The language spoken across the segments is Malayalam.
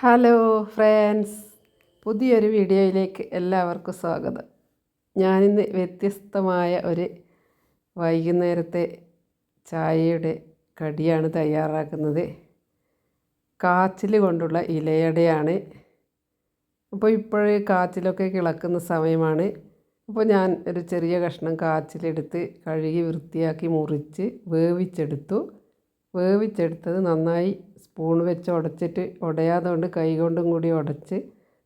ഹലോ ഫ്രണ്ട്സ് പുതിയൊരു വീഡിയോയിലേക്ക് എല്ലാവർക്കും സ്വാഗതം. ഞാനിന്ന് വ്യത്യസ്തമായ ഒരു വൈകുന്നേരത്തെ ചായയുടെ കടിയാണ് തയ്യാറാക്കുന്നത്. കാച്ചിൽ കൊണ്ടുള്ള ഇലയടയാണ്. അപ്പോൾ ഇപ്പോഴേ കാച്ചിലൊക്കെ കിളക്കുന്ന സമയമാണ്. അപ്പോൾ ഞാൻ ഒരു ചെറിയ കഷ്ണം കാച്ചിലെടുത്ത് കഴുകി വൃത്തിയാക്കി മുറിച്ച് വേവിച്ചെടുത്തു. വേവിച്ചെടുത്തത് നന്നായി സ്പൂൺ വെച്ച് ഉടച്ചിട്ട് ഉടയാതെ കൊണ്ട് കൈ കൊണ്ടും കൂടി ഉടച്ച്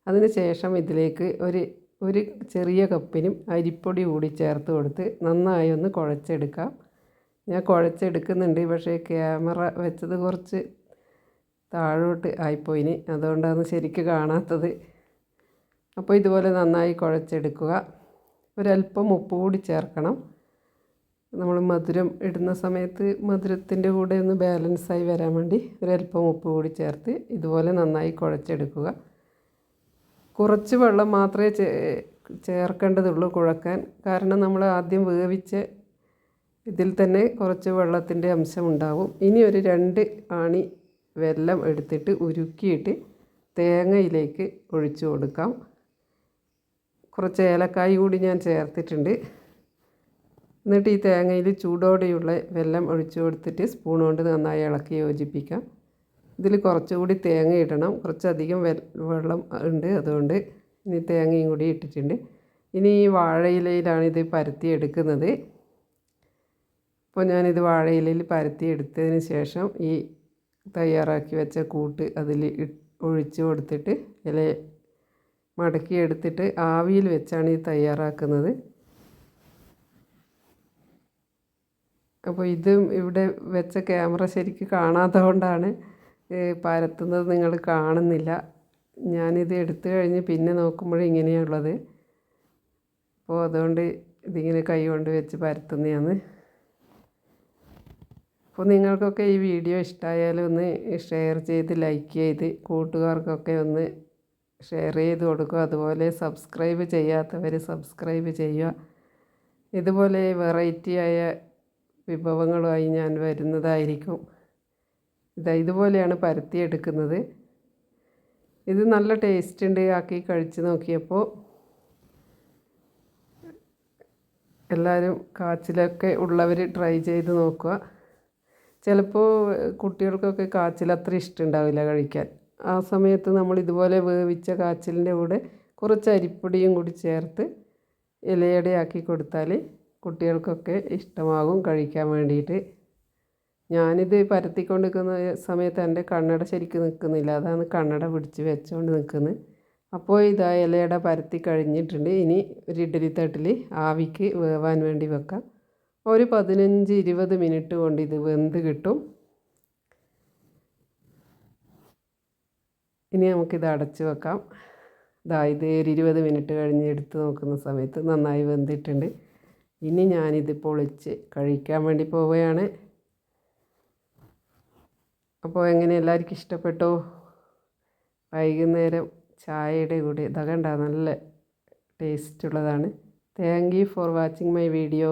അതിന് ശേഷം ഇതിലേക്ക് ഒരു ഒരു ചെറിയ കപ്പിനും അരിപ്പൊടി കൂടി ചേർത്ത് കൊടുത്ത് നന്നായി ഒന്ന് കുഴച്ചെടുക്കാം. ഞാൻ കുഴച്ചെടുക്കുന്നുണ്ട് പക്ഷേ ക്യാമറ വെച്ചത് കുറച്ച് താഴോട്ട് ആയിപ്പോയിന്. അതുകൊണ്ടാണ് ശരിക്ക് കാണാത്തത്. അപ്പോൾ ഇതുപോലെ നന്നായി കുഴച്ചെടുക്കുക. ഒരല്പം ഉപ്പ് കൂടി ചേർക്കണം. നമ്മൾ മധുരം ഇടുന്ന സമയത്ത് മധുരത്തിന്റെ കൂടെ ഒന്ന് ബാലൻസായി വരാൻ വേണ്ടി ഒരല്പം ഉപ്പ് കൂടി ചേർത്ത് ഇതുപോലെ നന്നായി കുഴച്ചെടുക്കുക. കുറച്ച് വെള്ളം മാത്രമേ ചേർക്കേണ്ടതുള്ളൂ കുഴക്കാൻ. കാരണം നമ്മൾ ആദ്യം വേവിച്ച് ഇതിൽ തന്നെ കുറച്ച് വെള്ളത്തിന്റെ അംശം ഉണ്ടാവും. ഇനി ഒരു രണ്ട് ആണി വെല്ലം എടുത്തിട്ട് ഉരുക്കിയിട്ട് തേങ്ങയിലേക്ക് ഒഴിച്ചു കൊടുക്കാം. കുറച്ച് ഏലക്കായ് കൂടി ഞാൻ ചേർത്തിട്ടുണ്ട്. എന്നിട്ട് ഈ തേങ്ങയിൽ ചൂടോടെയുള്ള വെല്ലം ഒഴിച്ചു കൊടുത്തിട്ട് സ്പൂൺ കൊണ്ട് നന്നായി ഇളക്കി യോജിപ്പിക്കാം. ഇതിൽ കുറച്ചുകൂടി തേങ്ങ ഇടണം. കുറച്ചധികം വെള്ളം ഉണ്ട് അതുകൊണ്ട് ഇനി തേങ്ങയും കൂടി ഇട്ടിട്ടുണ്ട്. ഇനി ഈ വാഴയിലയിലാണ് ഇത് പരത്തി എടുക്കുന്നത്. അപ്പോൾ ഞാനിത് വാഴയിലയിൽ പരത്തി എടുത്തതിന് ശേഷം ഈ തയ്യാറാക്കി വെച്ച കൂട്ട് അതിൽ ഒഴിച്ചു കൊടുത്തിട്ട് ഇല മടക്കി എടുത്തിട്ട് ആവിയിൽ വെച്ചാണ് ഈ തയ്യാറാക്കുന്നത്. അപ്പോൾ ഇത് ഇവിടെ വെച്ച ക്യാമറ ശരിക്ക് കാണാത്തത് കൊണ്ടാണ് പരത്തുന്നത് നിങ്ങൾ കാണുന്നില്ല. ഞാനിത് എടുത്തു കഴിഞ്ഞ് പിന്നെ നോക്കുമ്പോൾ ഇങ്ങനെയുള്ളത് അപ്പോൾ അതുകൊണ്ട് ഇതിങ്ങനെ കൈ കൊണ്ട് വെച്ച് പരത്തുന്നതാണ്. അപ്പോൾ നിങ്ങൾക്കൊക്കെ ഈ വീഡിയോ ഇഷ്ടമായാലും ഒന്ന് ഷെയർ ചെയ്ത് ലൈക്ക് ചെയ്ത് കൂട്ടുകാർക്കൊക്കെ ഒന്ന് ഷെയർ ചെയ്ത് കൊടുക്കുക. അതുപോലെ സബ്സ്ക്രൈബ് ചെയ്യാത്തവർ സബ്സ്ക്രൈബ് ചെയ്യുക. ഇതുപോലെ വെറൈറ്റി ആയ വിഭവങ്ങളുമായി ഞാൻ വരുന്നതായിരിക്കും. ഇതാ ഇതുപോലെയാണ് പരത്തിയെടുക്കുന്നത് ഇത് നല്ല ടേസ്റ്റ് ഉണ്ട്. ആക്കി കഴിച്ച് നോക്കിയപ്പോൾ എല്ലാവരും കാച്ചിലൊക്കെ ഉള്ളവർ ട്രൈ ചെയ്ത് നോക്കുക. ചിലപ്പോൾ കുട്ടികൾക്കൊക്കെ കാച്ചിൽ അത്ര ഇഷ്ടമുണ്ടാവില്ല കഴിക്കാൻ. ആ സമയത്ത് നമ്മൾ ഇതുപോലെ വേവിച്ച കാച്ചിലിന്റെ കൂടെ കുറച്ച് അരിപ്പൊടിയും കൂടി ചേർത്ത് ഇലയടയാക്കി കൊടുത്താൽ കുട്ടികൾക്കൊക്കെ ഇഷ്ടമാകും കഴിക്കാൻ വേണ്ടിയിട്ട്. ഞാനിത് പരത്തിക്കൊണ്ട് നിൽക്കുന്ന സമയത്ത് എന്റെ കണ്ണട ശരിക്ക് നിൽക്കുന്നില്ല. അതാണ് കണ്ണട പിടിച്ച് വെച്ചുകൊണ്ട് നിൽക്കുന്നത് അപ്പോൾ ഇതാ ഇലയുടെ പരത്തി കഴിഞ്ഞിട്ടുണ്ട്. ഇനി ഒരു ഇഡ്ഡലി തട്ടിൽ ആവിക്ക് വേവാൻ വേണ്ടി വെക്കാം. ഒരു പതിനഞ്ച് ഇരുപത് മിനിറ്റ് കൊണ്ട് ഇത് വെന്ത് കിട്ടും. ഇനി നമുക്കിത് അടച്ച് വെക്കാം. ഇതാ ഇത് ഒരു ഇരുപത് മിനിറ്റ് കഴിഞ്ഞ് എടുത്ത് നോക്കുന്ന സമയത്ത് നന്നായി വെന്തിട്ടുണ്ട്. ഇനി ഞാനിത് പൊളിച്ച് കഴിക്കാൻ വേണ്ടി പോവുകയാണ്. അപ്പോൾ എങ്ങനെ എല്ലാവർക്കും ഇഷ്ടപ്പെട്ടോ? വൈകുന്നേരം ചായയുടെ കൂടെ. ഇതകണ്ട നല്ല ടേസ്റ്റ് ഉള്ളതാണ്. Thank you for watching my video